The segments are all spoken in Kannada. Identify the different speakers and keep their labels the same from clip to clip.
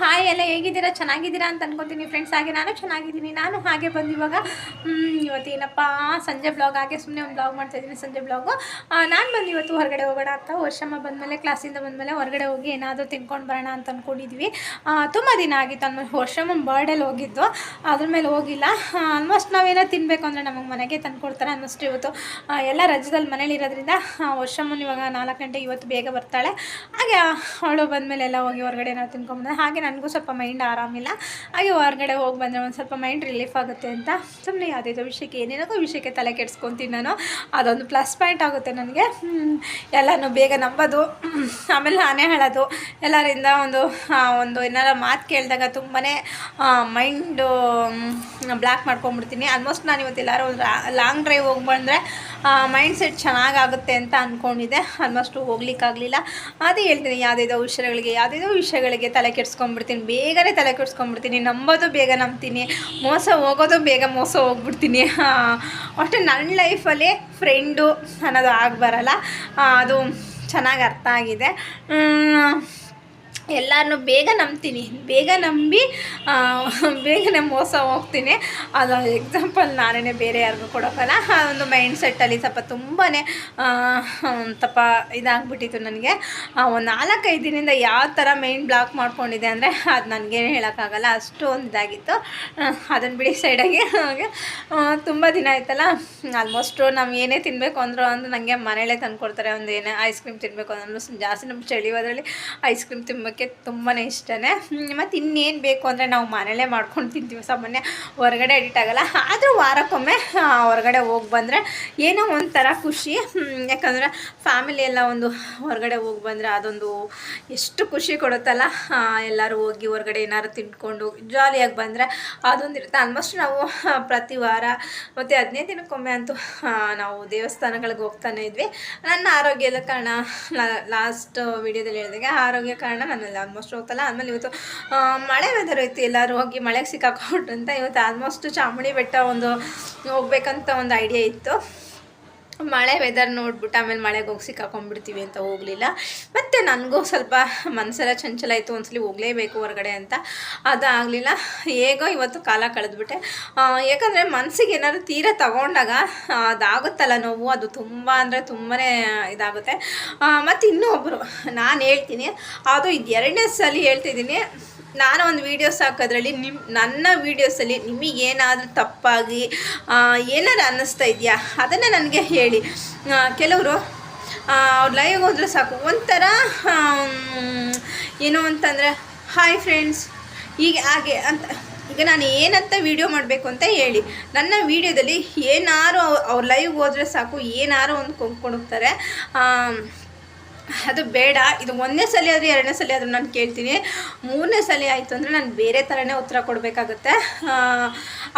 Speaker 1: ಹಾಯ್ ಎಲ್ಲ ಹೇಗಿದ್ದೀರಾ? ಚೆನ್ನಾಗಿದ್ದೀರಾ? ಅಂತ ಅನ್ಕೊತೀನಿ ಫ್ರೆಂಡ್ಸ್ ಹಾಗೆ. ನಾನು ಚೆನ್ನಾಗಿದ್ದೀನಿ. ನಾನು ಹಾಗೆ ಬಂದು ಇವಾಗ ಇವತ್ತೇನಪ್ಪ ಸಂಜೆ ಬ್ಲಾಗ್ ಹಾಗೆ ಸುಮ್ಮನೆ ಒಂದು ಬ್ಲಾಗ್ ಮಾಡ್ತಾ ಇದ್ದೀನಿ, ಸಂಜೆ ಬ್ಲಾಗು ನಾನು ಬಂದು ಇವತ್ತು ಹೊರಗಡೆ ಹೋಗೋಣ ಅಂತ ವರ್ಷಮ್ಮ ಬಂದಮೇಲೆ ಕ್ಲಾಸಿಂದ ಬಂದಮೇಲೆ ಹೊರಗಡೆ ಹೋಗಿ ಏನಾದರೂ ತಿನ್ಕೊಂಡು ಬರೋಣ ಅಂತ ಅಂದ್ಕೊಂಡಿದ್ವಿ ತುಂಬ ದಿನ ಆಗಿತ್ತು. ಅಂದ್ಮೇಲೆ ವರ್ಷಮ್ಮ ಬರ್ಡೇಲಿ ಹೋಗಿದ್ದು. ಅದ್ರ ಮೇಲೆ ಹೋಗಿಲ್ಲ. ಆಲ್ಮೋಸ್ಟ್ ನಾವೇನೋ ತಿನ್ನಬೇಕು ಅಂದರೆ ನಮಗೆ ಮನೆಗೆ ತಂದುಕೊಡ್ತಾರೆ ಅನ್ನೋಷ್ಟು ಇವತ್ತು. ಎಲ್ಲ ರಜದಲ್ಲಿ ಮನೇಲಿ ಇರೋದ್ರಿಂದ ವರ್ಷಮ್ಮನ ಇವಾಗ ನಾಲ್ಕು ಗಂಟೆ ಇವತ್ತು ಬೇಗ ಬರ್ತಾಳೆ. ಹಾಗೆ ಅವಳು ಬಂದಮೇಲೆ ಎಲ್ಲ ಹೋಗಿ ಹೊರಗಡೆ ಏನಾದ್ರು ತಿನ್ಕೊಂಬಂದೆ ಹಾಗೆ ನನಗೂ ಸ್ವಲ್ಪ ಮೈಂಡ್ ಆರಾಮಿಲ್ಲ. ಹಾಗೆ ಹೊರಗಡೆ ಹೋಗಿ ಬಂದರೆ ಒಂದು ಸ್ವಲ್ಪ ಮೈಂಡ್ ರಿಲೀಫ್ ಆಗುತ್ತೆ ಅಂತ. ಸುಮ್ಮನೆ ಯಾವುದೇ ವಿಷಯಕ್ಕೆ ಏನೇನೋ ವಿಷಯಕ್ಕೆ ತಲೆ ಕೆಡಿಸ್ಕೊತೀನಿ ನಾನು. ಅದೊಂದು ಪ್ಲಸ್ ಪಾಯಿಂಟ್ ಆಗುತ್ತೆ ನನಗೆ. ಎಲ್ಲನೂ ಬೇಗ ನಂಬೋದು. ಆಮೇಲೆ ನಾನೇ ಹೇಳೋದು. ಎಲ್ಲರಿಂದ ಒಂದು ಒಂದು ಏನಾರ ಮಾತು ಕೇಳಿದಾಗ ತುಂಬಾ ಮೈಂಡು ಬ್ಲ್ಯಾಕ್ ಮಾಡ್ಕೊಂಬಿಡ್ತೀನಿ ಆಲ್ಮೋಸ್ಟ್ ನಾನು ಇವತ್ತು ಎಲ್ಲರೂ ಒಂದು ಲಾಂಗ್ ಡ್ರೈವ್ ಹೋಗಿ ಬಂದರೆ ಮೈಂಡ್ ಸೆಟ್ ಚೆನ್ನಾಗಾಗುತ್ತೆ ಅಂತ ಅಂದ್ಕೊಂಡಿದ್ದೆ ಆಲ್ಮೋಸ್ಟ್ ಹೋಗ್ಲಿಕ್ಕಾಗಲಿಲ್ಲ. ಅದೇ ಹೇಳ್ತೀನಿ ಯಾವುದೇದೋ ವಿಷಯಗಳಿಗೆ ಯಾವುದೇದೋ ವಿಷಯಗಳಿಗೆ ತಲೆ ಕೆಡ್ಸ್ಕೊಂಡ್ಬಿಡ್ತೀನಿ. ಬೇಗನೆ ತಲೆ ಕೆಡ್ಸ್ಕೊಂಡ್ಬಿಡ್ತೀನಿ. ನಂಬೋದು ಬೇಗ ನಂಬ್ತೀನಿ. ಮೋಸ ಹೋಗೋದು ಬೇಗ ಮೋಸ ಹೋಗ್ಬಿಡ್ತೀನಿ. ಅಷ್ಟೇ ನನ್ನ ಲೈಫಲ್ಲಿ ಫ್ರೆಂಡು ಅನ್ನೋದು ಆಗಬರಲ್ಲ. ಅದು ಚೆನ್ನಾಗಿ ಅರ್ಥ ಆಗಿದೆ. ಎಲ್ಲರನ್ನೂ ಬೇಗ ನಂಬ್ತೀನಿ. ಬೇಗ ನಂಬಿ ಬೇಗನೆ ಮೋಸ ಹೋಗ್ತೀನಿ. ಅದು ಎಕ್ಸಾಂಪಲ್ ನಾನೇ ಬೇರೆ ಯಾರಿಗೂ ಕೊಡೋಕ್ಕಲ್ಲ. ಆ ಒಂದು ಮೈಂಡ್ ಸೆಟ್ಟಲ್ಲಿ ಸ್ವಲ್ಪ ತುಂಬಾ ತಪ್ಪ ಇದಾಗ್ಬಿಟ್ಟಿತ್ತು ನನಗೆ. ಒಂದು ನಾಲ್ಕೈದು ದಿನದಿಂದ ಯಾವ ಥರ ಮೈಂಡ್ ಬ್ಲಾಕ್ ಮಾಡ್ಕೊಂಡಿದೆ ಅಂದರೆ ಅದು ನನಗೇನು ಹೇಳೋಕ್ಕಾಗಲ್ಲ. ಅಷ್ಟೊಂದು ಇದಾಗಿತ್ತು. ಅದನ್ನು ಬಿಡಿ ಸೈಡಾಗಿ ಹಾಗೆ ತುಂಬ ದಿನ ಆಯ್ತಲ್ಲ. ಆಲ್ಮೋಸ್ಟು ನಾವು ಏನೇ ತಿನ್ನಬೇಕು ಅಂದರು ಅಂದರೆ ನನಗೆ ಮನೇಲೇ ತಂದುಕೊಡ್ತಾರೆ. ಒಂದು ಏನೇ ಐಸ್ ಕ್ರೀಮ್ ತಿನ್ನಬೇಕು ಅಂದ್ರೂ ಜಾಸ್ತಿ ನಮ್ಮ ಚಳಿಯೋದ್ರಲ್ಲಿ ಐಸ್ ಕ್ರೀಮ್ ತಿನ್ನೋಕ್ಕೆ ತುಂಬಾ ಇಷ್ಟನೇ. ಮತ್ತು ಇನ್ನೇನು ಬೇಕು ಅಂದರೆ ನಾವು ಮನೇಲೇ ಮಾಡ್ಕೊಂಡು ತಿಂತೀವಿ. ಸಾಮಾನ್ಯ ಹೊರಗಡೆ ಎಡಿಟ್ ಆಗಲ್ಲ. ಆದರೂ ವಾರಕ್ಕೊಮ್ಮೆ ಹೊರಗಡೆ ಹೋಗಿ ಬಂದರೆ ಏನೋ ಒಂಥರ ಖುಷಿ. ಯಾಕಂದರೆ ಫ್ಯಾಮಿಲಿ ಎಲ್ಲ ಒಂದು ಹೊರಗಡೆ ಹೋಗಿ ಬಂದರೆ ಅದೊಂದು ಎಷ್ಟು ಖುಷಿ ಕೊಡುತ್ತಲ್ಲ. ಎಲ್ಲರೂ ಹೋಗಿ ಹೊರಗಡೆ ಏನಾದ್ರು ತಿಂದ್ಕೊಂಡು ಜಾಲಿಯಾಗಿ ಬಂದರೆ ಅದೊಂದು ಇರುತ್ತೆ ಆಲ್ಮೋಸ್ಟ್ ನಾವು ಪ್ರತಿ ವಾರ, ಮತ್ತು ಹದಿನೈದು ದಿನಕ್ಕೊಮ್ಮೆ ಅಂತೂ ನಾವು ದೇವಸ್ಥಾನಗಳಿಗೆ ಹೋಗ್ತಾನೆ ಇದ್ವಿ. ನನ್ನ ಆರೋಗ್ಯದ ಕಾರಣ ಲಾಸ್ಟ್ ವಿಡಿಯೋದಲ್ಲಿ ಹೇಳಿದಾಗ ಆರೋಗ್ಯ ಕಾರಣ ಆಲ್ಮೋಸ್ಟ್ ಹೋಗ್ತಲ್ಲ ಆಮೇಲೆ ಇವತ್ತು ಮಳೆ ವೆದರ್ ಇತ್ತು ಎಲ್ಲರೂ ಹೋಗಿ ಮಳೆಗೆ ಅಂತ ಇವತ್ತು ಆಲ್ಮೋಸ್ಟ್ ಚಾಮುಂಡಿ ಬೆಟ್ಟ ಒಂದು ಹೋಗ್ಬೇಕಂತ ಒಂದು ಐಡಿಯಾ ಇತ್ತು. ಮಳೆ ವೆದರ್ ನೋಡ್ಬಿಟ್ಟು ಆಮೇಲೆ ಮಳೆಗೆ ಹೋಗಿ ಸಿಕ್ಕಾಕೊಂಡ್ಬಿಡ್ತೀವಿ ಅಂತ ಹೋಗಲಿಲ್ಲ. ಮತ್ತು ನನಗೂ ಸ್ವಲ್ಪ ಮನಸ್ಸೆಲ್ಲ ಚಂಚಲ ಆಯಿತು, ಒಂದ್ಸಲಿ ಹೋಗಲೇಬೇಕು ಹೊರಗಡೆ ಅಂತ. ಅದಾಗಲಿಲ್ಲ. ಹೇಗೋ ಇವತ್ತು ಕಾಲ ಕಳೆದ್ಬಿಟ್ಟೆ. ಯಾಕಂದರೆ ಮನಸ್ಸಿಗೆ ಏನಾದರೂ ತೀರ ತಗೊಂಡಾಗ ಅದಾಗುತ್ತಲ್ಲ ನೋವು, ಅದು ತುಂಬ ಅಂದರೆ ತುಂಬಾ ಇದಾಗುತ್ತೆ. ಮತ್ತು ಇನ್ನೂ ಒಬ್ಬರು ನಾನು ಹೇಳ್ತೀನಿ. ಅದು ಇದು ಎರಡನೇ ಸಲ ಹೇಳ್ತಿದ್ದೀನಿ. ನಾನು ಒಂದು ವೀಡಿಯೋಸ್ ಹಾಕೋದ್ರಲ್ಲಿ ನಿಮ್ಮ ನನ್ನ ವೀಡಿಯೋಸಲ್ಲಿ ನಿಮಗೇನಾದರೂ ತಪ್ಪಾಗಿ ಏನಾದ್ರು ಏನಾರು ಅನ್ನಿಸ್ತಾ ಇದೆಯಾ? ಅದನ್ನು ನನಗೆ ಹೇಳಿ. ಕೆಲವರು ಅವ್ರು ಲೈವ್ ಹೋದ್ರೆ ಸಾಕು. ಒಂಥರ ಏನು ಅಂತಂದರೆ ಹಾಯ್ ಫ್ರೆಂಡ್ಸ್ ಹೀಗೆ, ಹಾಗೆ ಅಂತ. ಈಗ ನಾನು ಏನಂತ ವೀಡಿಯೋ ಮಾಡಬೇಕು ಅಂತ ಹೇಳಿ. ನನ್ನ ವೀಡಿಯೋದಲ್ಲಿ ಏನಾರು ಅವ್ರು ಲೈವ್ ಹೋದರೆ ಸಾಕು, ಏನಾರು ಒಂದು ಕೊಂಡ್ಕೊಂಡು ಹೋಗ್ತಾರೆ. ಅದು ಬೇಡ. ಇದು ಒಂದನೇ ಸಲ ಆದರೆ ಎರಡನೇ ಸಲ ಆದರೂ ನಾನು ಕೇಳ್ತೀನಿ. ಮೂರನೇ ಸಲ ಆಯಿತು ಅಂದರೆ ನಾನು ಬೇರೆ ಥರನೇ ಉತ್ತರ ಕೊಡಬೇಕಾಗುತ್ತೆ.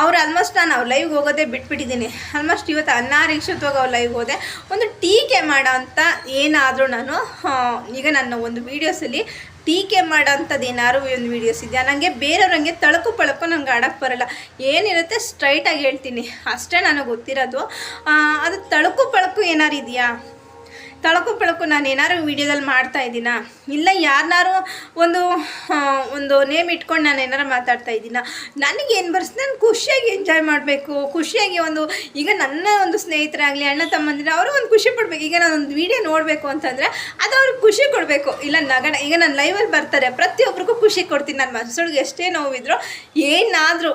Speaker 1: ಅವ್ರು ಆಲ್ಮೋಸ್ಟ್ ನಾನು ಅವ್ರ ಲೈವ್ಗೆ ಹೋಗೋದೇ ಬಿಟ್ಬಿಟ್ಟಿದ್ದೀನಿ ಆಲ್ಮೋಸ್ಟ್ ಇವತ್ತು ಅನಾರೀಕ್ಷಿತವಾಗಿ ಅವ್ರ ಲೈವ್ಗೆ ಹೋದೆ. ಒಂದು ಟೀಕೆ ಮಾಡೋ ಅಂತ ಏನಾದರೂ ನಾನು ಈಗ ನನ್ನ ಒಂದು ವೀಡಿಯೋಸಲ್ಲಿ ಟೀಕೆ ಮಾಡೋ ಅಂಥದ್ದು ಏನಾದ್ರು ಒಂದು ವೀಡಿಯೋಸ್ ಇದೆಯಾ? ನನಗೆ ಬೇರೆಯವ್ರಂಗೆ ತಳಕು ಪಳಕು ನನಗೆ ಆಡೋಕ್ಕೆ ಬರೋಲ್ಲ. ಏನಿರುತ್ತೆ ಸ್ಟ್ರೈಟಾಗಿ ಹೇಳ್ತೀನಿ. ಅಷ್ಟೇ ನನಗೆ ಗೊತ್ತಿರೋದು. ಅದು ತಳಕು ಪಳಕು ಏನಾರು ಇದೆಯಾ? ತಳಕು ಪಳಕು ನಾನು ಏನಾರು ವೀಡಿಯೋದಲ್ಲಿ ಮಾಡ್ತಾ ಇದ್ದೀನಾ? ಇಲ್ಲ ಯಾರನ್ನಾರು ಒಂದು ಒಂದು ನೇಮ್ ಇಟ್ಕೊಂಡು ನಾನು ಏನಾರು ಮಾತಾಡ್ತಾ ಇದ್ದೀನಾ? ನನಗೇನು ಬರ್ಸ್, ನಾನು ಖುಷಿಯಾಗಿ ಎಂಜಾಯ್ ಮಾಡಬೇಕು. ಖುಷಿಯಾಗಿ ಒಂದು, ಈಗ ನನ್ನ ಒಂದು ಸ್ನೇಹಿತರಾಗಲಿ, ಅಣ್ಣ ತಮ್ಮಂದಿರ, ಅವರು ಒಂದು ಖುಷಿ ಪಡಬೇಕು. ಈಗ ನಾನು ಒಂದು ವೀಡಿಯೋ ನೋಡಬೇಕು ಅಂತಂದರೆ ಅದು ಅವ್ರಿಗೆ ಖುಷಿ ಕೊಡಬೇಕು. ಇಲ್ಲ, ನಗಣ, ಈಗ ನಾನು ಲೈವಲ್ಲಿ ಬರ್ತಾರೆ ಪ್ರತಿಯೊಬ್ಬರಿಗೂ ಖುಷಿ ಕೊಡ್ತೀನಿ. ನನ್ನ ಮನಸ್ಸೊಳಗೆ ಎಷ್ಟೇ ನೋವಿದ್ರು ಏನಾದರೂ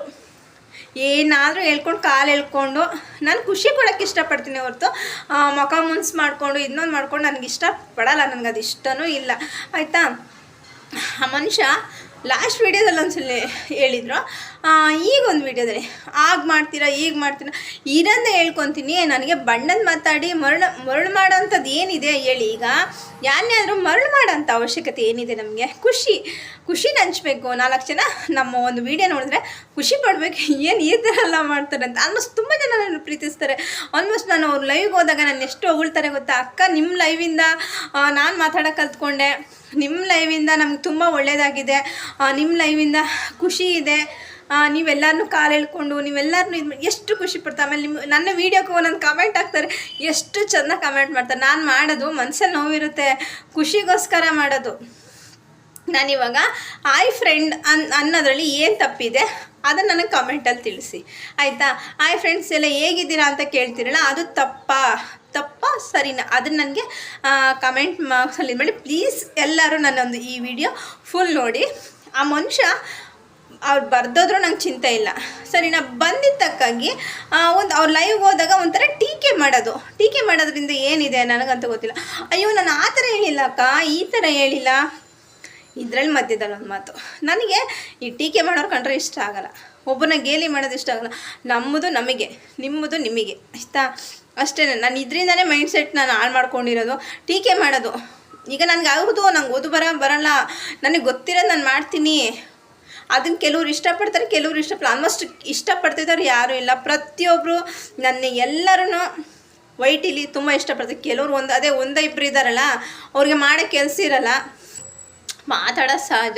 Speaker 1: ಏನಾದರೂ ಹೇಳ್ಕೊಂಡು, ಕಾಲು ಎಳ್ಕೊಂಡು ನಾನು ಖುಷಿ ಕೊಡೋಕ್ಕೆ ಇಷ್ಟಪಡ್ತೀನಿ ಹೊರತು. ಮುಖ ಮುನ್ಸ್ ಮಾಡಿಕೊಂಡು, ಇನ್ನೊಂದು ಮಾಡ್ಕೊಂಡು ನನಗೆ ಇಷ್ಟ ಪಡಲ್ಲ ನನಗೆ ಅದು ಇಷ್ಟನೂ ಇಲ್ಲ. ಆಯಿತಾ? ಆ ಮನುಷ್ಯ ಲಾಸ್ಟ್ ವೀಡಿಯೋದಲ್ಲಿ ಒಂದ್ಸಲ ಹೇಳಿದ್ರು. ಈಗ ಒಂದು ವೀಡಿಯೋದಲ್ಲಿ ಆಗ ಮಾಡ್ತೀರಾ, ಈಗ ಮಾಡ್ತೀರಾ? ಇದನ್ನೇ ಹೇಳ್ಕೊತೀನಿ. ನನಗೆ ಬಣ್ಣದ ಮಾತಾಡಿ, ಮರಳು ಮರಳು ಮಾಡೋಂಥದ್ದು ಏನಿದೆ ಹೇಳಿ ಈಗ. ಯಾರನ್ನೇ ಆದರೂ ಮರಳು ಮಾಡೋಂಥ ಅವಶ್ಯಕತೆ ಏನಿದೆ ನಮಗೆ? ಖುಷಿ ಖುಷಿ ಹಂಚ್ಬೇಕು ನಾಲ್ಕು ಜನ ನಮ್ಮ ಒಂದು ವೀಡಿಯೋ ನೋಡಿದ್ರೆ ಖುಷಿ ಪಡಬೇಕು. ಏನು ಈ ಥರ ಎಲ್ಲ ಮಾಡ್ತಾರೆ ಅಂತ. ಆಲ್ಮೋಸ್ಟ್ ತುಂಬ ಜನ ನನ್ನ ಪ್ರೀತಿಸ್ತಾರೆ. ಆಲ್ಮೋಸ್ಟ್ ನಾನು ಅವ್ರು ಲೈವ್ಗೆ ಹೋದಾಗ ನಾನು ಎಷ್ಟು ಹೊಗಳ್ತಾರೆ ಗೊತ್ತಾ? ಅಕ್ಕ ನಿಮ್ಮ ಲೈವಿಂದ ನಾನು ಮಾತಾಡೋಕೆ ಕಲ್ತ್ಕೊಂಡೆ. ನಿಮ್ಮ ಲೈವಿಂದ ನಮ್ಗೆ ತುಂಬ ಒಳ್ಳೆಯದಾಗಿದೆ ನಿಮ್ಮ ಲೈವಿಂದ ಖುಷಿ ಇದೆ. ನೀವೆಲ್ಲರನ್ನೂ ಕಾಲು ಎಳ್ಕೊಂಡು ನೀವೆಲ್ಲರನ್ನೂ ಇದು ಎಷ್ಟು ಖುಷಿ ಪಡ್ತಾರೆ ಆಮೇಲೆ ನಿಮ್ಮ ನನ್ನ ವೀಡಿಯೋಕ್ಕೂ ಒಂದೊಂದು ಕಮೆಂಟ್ ಹಾಕ್ತಾರೆ. ಎಷ್ಟು ಚೆಂದ ಕಮೆಂಟ್ ಮಾಡ್ತಾರೆ. ನಾನು ಮಾಡೋದು ಮನಸ್ಸಲ್ಲಿ ನೋವಿರುತ್ತೆ. ಖುಷಿಗೋಸ್ಕರ ಮಾಡೋದು. ನಾನಿವಾಗ ಆಯ್ ಫ್ರೆಂಡ್ ಅನ್ ಅನ್ನೋದ್ರಲ್ಲಿ ಏನು ತಪ್ಪಿದೆ, ಅದನ್ನು ನನಗೆ ಕಮೆಂಟಲ್ಲಿ ತಿಳಿಸಿ. ಆಯಿತಾ? ಆಯ್ ಫ್ರೆಂಡ್ಸ್ ಎಲ್ಲ ಹೇಗಿದ್ದೀರಾ ಅಂತ ಕೇಳ್ತೀರಲ್ಲ, ಅದು ತಪ್ಪಾ? ತಪ್ಪ? ಸರಿನಾ? ಅದನ್ನು ನನಗೆ ಕಮೆಂಟ್ ಮಾಡಿ ಪ್ಲೀಸ್ ಎಲ್ಲರೂ ನನ್ನೊಂದು ಈ ವಿಡಿಯೋ ಫುಲ್ ನೋಡಿ. ಆ ಮನುಷ್ಯ ಅವ್ರು ಬರ್ದೋದ್ರೂ ನಂಗೆ ಚಿಂತೆ ಇಲ್ಲ. ಸರಿ, ನಾ ಬಂದಿದ್ದ ತಕ್ಕಾಗಿ ಒಂದು ಅವ್ರು ಲೈವ್ ಹೋದಾಗ ಒಂಥರ ಟೀಕೆ ಮಾಡೋದು. ಟೀಕೆ ಮಾಡೋದ್ರಿಂದ ಏನಿದೆ ನನಗಂತೂ ಗೊತ್ತಿಲ್ಲ. ಅಯ್ಯೋ, ನಾನು ಆ ಥರ ಹೇಳಿಲ್ಲ ಅಕ್ಕ, ಈ ಥರ ಹೇಳಿಲ್ಲ. ಇದರಲ್ಲಿ ಮಧ್ಯದಲ್ಲಿ ಒಂದು ಮಾತು. ನನಗೆ ಈ ಟೀಕೆ ಮಾಡೋರು ಕಂಡ್ರೆ ಇಷ್ಟ ಆಗಲ್ಲ. ಒಬ್ಬನ ಗೇಲಿ ಮಾಡೋದು ಇಷ್ಟ ಆಗಲ್ಲ. ನಮ್ಮದು ನಮಗೆ, ನಿಮ್ಮದು ನಿಮಗೆ ಇಷ್ಟ ಅಷ್ಟೇ ನಾನು ಇದರಿಂದನೇ ಮೈಂಡ್ ಸೆಟ್ ನಾನು ಹಾಳು ಮಾಡ್ಕೊಂಡಿರೋದು. ಟೀಕೆ ಮಾಡೋದು. ಈಗ ನನಗೆ ಆಗೋದು ನಂಗೆ ಓದು ಬರ, ಬರಲ್ಲ. ನನಗೆ ಗೊತ್ತಿರೋದು ನಾನು ಮಾಡ್ತೀನಿ. ಅದನ್ನು ಕೆಲವ್ರು ಇಷ್ಟಪಡ್ತಾರೆ, ಕೆಲವ್ರು ಇಷ್ಟ ಆಲ್ಮೋಸ್ಟ್ ಇಷ್ಟಪಡ್ತಿದ್ದವ್ರು ಯಾರೂ ಇಲ್ಲ. ಪ್ರತಿಯೊಬ್ಬರು ನನ್ನ ಎಲ್ಲರೂ ವೈಟಿಲಿ ತುಂಬ ಇಷ್ಟಪಡ್ತಾರೆ. ಕೆಲವ್ರು ಒಂದು, ಅದೇ ಒಂದ ಇಬ್ಬರು ಇದ್ದಾರಲ್ಲ ಅವ್ರಿಗೆ ಮಾಡೋ ಕೆಲಸ ಇರಲ್ಲ. ಮಾತಾಡೋ ಸಹಜ.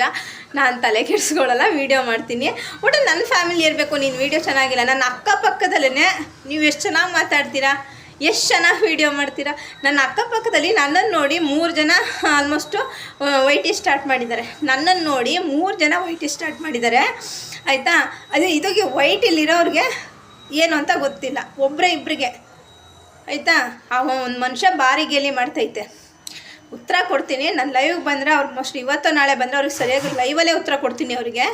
Speaker 1: ನಾನು ತಲೆ ಕೆಡಿಸ್ಕೊಳ್ಳಲ್ಲ ವೀಡಿಯೋ ಮಾಡ್ತೀನಿ. ಒಟ್ಟು ನನ್ನ ಫ್ಯಾಮಿಲಿ ಇರಬೇಕು, ನೀನು ವೀಡಿಯೋ ಚೆನ್ನಾಗಿಲ್ಲ. ನನ್ನ ಅಕ್ಕಪಕ್ಕದಲ್ಲೇ ನೀವು ಎಷ್ಟು ಚೆನ್ನಾಗಿ ಮಾತಾಡ್ತೀರಾ? ಎಷ್ಟು ಚೆನ್ನಾಗಿ ವೀಡಿಯೋ ಮಾಡ್ತೀರಾ? ನನ್ನ ಅಕ್ಕಪಕ್ಕದಲ್ಲಿ ನನ್ನನ್ನು ನೋಡಿ ಮೂರು ಜನ ಆಲ್ಮೋಸ್ಟು ವೈಟಿ ಸ್ಟಾರ್ಟ್ ಮಾಡಿದ್ದಾರೆ. ನನ್ನನ್ನು ನೋಡಿ ಮೂರು ಜನ ವೈಟಿ ಸ್ಟಾರ್ಟ್ ಮಾಡಿದ್ದಾರೆ. ಆಯಿತಾ? ಅದೇ ಇದಕ್ಕೆ ವೈಟಿಲಿರೋರಿಗೆ ಏನು ಅಂತ ಗೊತ್ತಿಲ್ಲ. ಒಬ್ಬರೇ ಇಬ್ಬರಿಗೆ ಆಯಿತಾ? ಆ ಒಂದು ಮನುಷ್ಯ ಬಾರಿ ಗೇಲಿ ಮಾಡ್ತೈತೆ. ಉತ್ತರ ಕೊಡ್ತೀನಿ. ನಾನು ಲೈವ್ಗೆ ಬಂದರೆ ಅವ್ರು ಮೋಸ್ಟ್ ಇವತ್ತು ನಾಳೆ ಬಂದರೆ ಅವ್ರಿಗೆ ಸರಿಯಾಗಿ ಲೈವಲ್ಲೇ ಉತ್ತರ ಕೊಡ್ತೀನಿ ಅವರಿಗೆ.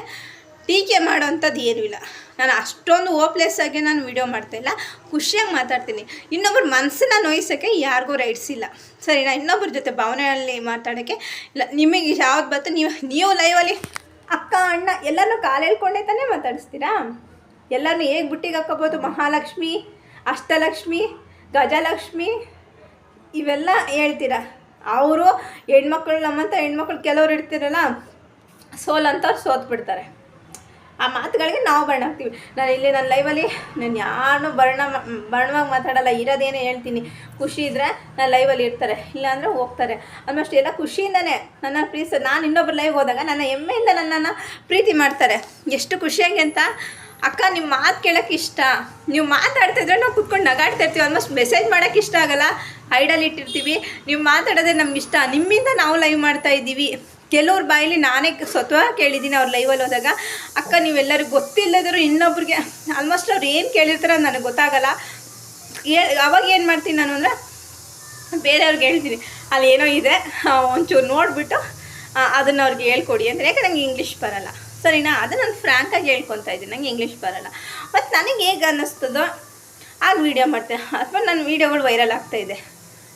Speaker 1: ಟೀಕೆ ಮಾಡೋವಂಥದ್ದು ಏನೂ ಇಲ್ಲ. ನಾನು ಅಷ್ಟೊಂದು ಓಪ್ಲೆಸ್ ಆಗಿ ನಾನು ವೀಡಿಯೋ ಮಾಡ್ತಾಯಿಲ್ಲ ಖುಷಿಯಾಗಿ ಮಾತಾಡ್ತೀನಿ. ಇನ್ನೊಬ್ರ ಮನಸ್ಸನ್ನ ನೋಯಿಸೋಕ್ಕೆ ಯಾರಿಗೂ ರೈಟ್ಸ್ ಇಲ್ಲ. ಸರಿನಾ? ಇನ್ನೊಬ್ಬರ ಜೊತೆ ಭಾವನೆಯಲ್ಲಿ ಮಾತಾಡೋಕ್ಕೆ ಇಲ್ಲ. ನಿಮಗೆ ಯಾವ್ದು ಬಂತು ನೀವು ನೀವು ಲೈವಲ್ಲಿ ಅಕ್ಕ, ಅಣ್ಣ ಎಲ್ಲನೂ ಕಾಲು ಹೇಳ್ಕೊಂಡೇ ತಾನೇ ಮಾತಾಡಿಸ್ತೀರಾ? ಎಲ್ಲರನ್ನೂ ಹೇಗೆ ಬುಟ್ಟಿಗೆ ಹಾಕೋಬೋದು ಮಹಾಲಕ್ಷ್ಮಿ, ಅಷ್ಟಲಕ್ಷ್ಮಿ, ಗಜಲಕ್ಷ್ಮಿ, ಇವೆಲ್ಲ ಹೇಳ್ತೀರಾ? ಅವರು ಹೆಣ್ಮಕ್ಳು, ನಮ್ಮಂಥ ಹೆಣ್ಮಕ್ಳು ಕೆಲವ್ರು ಇರ್ತಿರಲ್ಲ ಸೋಲ್ ಅಂತ ಸೋತ್ ಬಿಡ್ತಾರೆ ಆ ಮಾತುಗಳಿಗೆ ನಾವು ಬಣ್ಣ ಹಾಕ್ತೀವಿ. ನಾನು ಇಲ್ಲಿ ನನ್ನ ಲೈವಲ್ಲಿ ನಾನು ಯಾರನ್ನೂ ಬಣ್ಣ ಬಣ್ಣವಾಗಿ ಮಾತಾಡಲ್ಲ, ಇರೋದೇನೇ ಹೇಳ್ತೀನಿ. ಖುಷಿ ಇದ್ದರೆ ನಾನು ಲೈವಲ್ಲಿ ಇರ್ತಾರೆ, ಇಲ್ಲಾಂದರೆ ಹೋಗ್ತಾರೆ. ಆಲ್ಮೋಸ್ಟ್ ಎಲ್ಲ ಖುಷಿಯಿಂದನೇ ನನ್ನ ಪ್ರೀತಿ ನಾನು ಇನ್ನೊಬ್ಬರು ಲೈವ್ ಹೋದಾಗ ನನ್ನ ಹೆಮ್ಮೆಯಿಂದ ನನ್ನನ್ನು ಪ್ರೀತಿ ಮಾಡ್ತಾರೆ. ಎಷ್ಟು ಖುಷಿಯಾಗಿ ಅಂತ? ಅಕ್ಕ ನಿಮ್ಮ ಮಾತು ಕೇಳೋಕೆ ಇಷ್ಟ. ನೀವು ಮಾತಾಡ್ತಿದ್ರೆ ನಾವು ಕುತ್ಕೊಂಡು ನಗಾಡ್ತಾ ಇರ್ತೀವಿ. ಆಲ್ಮೋಸ್ಟ್ ಮೆಸೇಜ್ ಮಾಡೋಕ್ಕೆ ಇಷ್ಟ ಆಗಲ್ಲ. ಹೈಡಲ್ಲಿ ಇಟ್ಟಿರ್ತೀವಿ. ನೀವು ಮಾತಾಡೋದೇ ನಮ್ಗೆ ಇಷ್ಟ. ನಿಮ್ಮಿಂದ ನಾವು ಲೈವ್ ಮಾಡ್ತಾ ಇದ್ದೀವಿ. ಕೆಲವ್ರ ಬಾಯಲ್ಲಿ ನಾನೇ ಸ್ವತಃ ಕೇಳಿದ್ದೀನಿ ಅವ್ರ ಲೈವಲ್ಲಿ ಹೋದಾಗ, ಅಕ್ಕ ನೀವೆಲ್ಲರಿಗೂ ಗೊತ್ತಿಲ್ಲದರೂ ಇನ್ನೊಬ್ರಿಗೆ ಆಲ್ಮೋಸ್ಟ್ ಅವ್ರು ಏನು ಕೇಳಿರ್ತಾರೆ ನನಗೆ ಗೊತ್ತಾಗಲ್ಲ. ಅವಾಗ ಏನು ಮಾಡ್ತೀನಿ ನಾನು ಅಂದರೆ, ಬೇರೆಯವ್ರಿಗೆ ಹೇಳ್ತೀನಿ. ಅಲ್ಲಿ ಏನೋ ಇದೆ ಒಂಚೂರು ನೋಡಿಬಿಟ್ಟು ಅದನ್ನು ಅವ್ರಿಗೆ ಹೇಳ್ಕೊಡಿ ಅಂದರೆ ಯಾಕೆ ನಂಗೆ ಇಂಗ್ಲೀಷ್ ಬರಲ್ಲ. ಸರಿನಾ? ಅದು ನಾನು ಫ್ರ್ಯಾಂಕಾಗಿ ಹೇಳ್ಕೊತಾ ಇದ್ದೀನಿ. ನಂಗೆ ಇಂಗ್ಲೀಷ್ ಬರಲ್ಲ. ಮತ್ತು ನನಗೆ ಹೇಗೆ ಅನ್ನಿಸ್ತದೋ ಆಗ ವೀಡಿಯೋ ಮಾಡ್ತೇನೆ ಅಥವಾ ನನ್ನ ವೀಡಿಯೋಗಳು ವೈರಲ್ ಆಗ್ತಾಯಿದೆ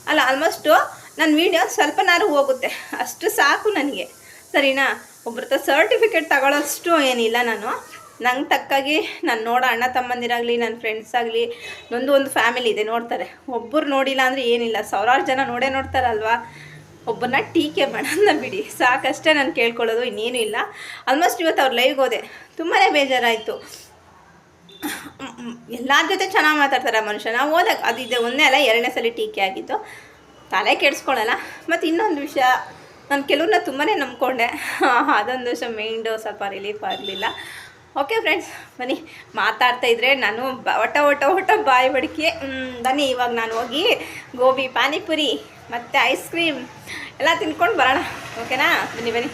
Speaker 1: ಅಲ್ಲ ಆಲ್ಮೋಸ್ಟು ನನ್ನ ವೀಡಿಯೋ ಸ್ವಲ್ಪನಾರು ಹೋಗುತ್ತೆ. ಅಷ್ಟು ಸಾಕು ನನಗೆ. ಸರಿನಾ? ಒಬ್ರ ಹತ್ರ ಸರ್ಟಿಫಿಕೇಟ್ ತಗೊಳ್ಳೋಷ್ಟು ಏನಿಲ್ಲ ನಾನು. ನಂಗೆ ತಕ್ಕಾಗಿ ನಾನು ನೋಡೋ ಅಣ್ಣ ತಮ್ಮಂದಿರಾಗಲಿ ನನ್ನ ಫ್ರೆಂಡ್ಸ್ ಆಗಲಿ, ನೊಂದು ಒಂದು ಫ್ಯಾಮಿಲಿ ಇದೆ ನೋಡ್ತಾರೆ. ಒಬ್ಬರು ನೋಡಿಲ್ಲ ಅಂದರೆ ಏನಿಲ್ಲ. ಸಾವಿರಾರು ಜನ ನೋಡೇ ನೋಡ್ತಾರಲ್ವಾ? ಒಬ್ಬರನ್ನ ಟೀಕೆ ಮಾಡೋಣ ಬಿಡಿ. ಸಾಕಷ್ಟೇ ನಾನು ಕೇಳ್ಕೊಳ್ಳೋದು, ಇನ್ನೇನು ಇಲ್ಲ. ಆಲ್ಮೋಸ್ಟ್ ಇವತ್ತು ಅವ್ರು ಲೈವ್ಗೆ ಹೋದೆ. ತುಂಬಾ ಬೇಜಾರಾಯಿತು. ಎಲ್ಲರ ಜೊತೆ ಚೆನ್ನಾಗಿ ಮಾತಾಡ್ತಾರೆ ಮನುಷ್ಯ. ನಾವು ಹೋದಾಗ ಅದು ಇದೆ, ಒಂದೇ ಅಲ್ಲ, ಎರಡನೇ ಸಲ ಟೀಕೆ ಆಗಿತ್ತು ತಲೆ ಕೆಡಿಸ್ಕೊಳ್ಳಲ್ಲ ಮತ್ತು ಇನ್ನೊಂದು ವಿಷಯ, ನಾನು ಕೆಲವ್ರನ್ನ ತುಂಬಾ ನಂಬ್ಕೊಂಡೆ. ಅದೊಂದು ವಿಷಯ ಮೈಂಡು ಸ್ವಲ್ಪ ರಿಲೀಫ್ ಆಗಲಿಲ್ಲ. ಓಕೆ ಫ್ರೆಂಡ್ಸ್ ಬನ್ನಿ. ಮಾತಾಡ್ತಾ ಇದ್ರೆ ನಾನು ಬ, ಒಟ ಒಟ ಒಟ ಬಾಯಿ ಬಡಿಕೆ. ಬನ್ನಿ, ಇವಾಗ ನಾನು ಹೋಗಿ ಗೋಬಿ, ಪಾನಿಪುರಿ, ಮತ್ತು ಐಸ್ ಕ್ರೀಮ್ ಎಲ್ಲ ತಿನ್ಕೊಂಡು ಬರೋಣ. ಓಕೆನಾ ಬನ್ನಿ ಬನ್ನಿ.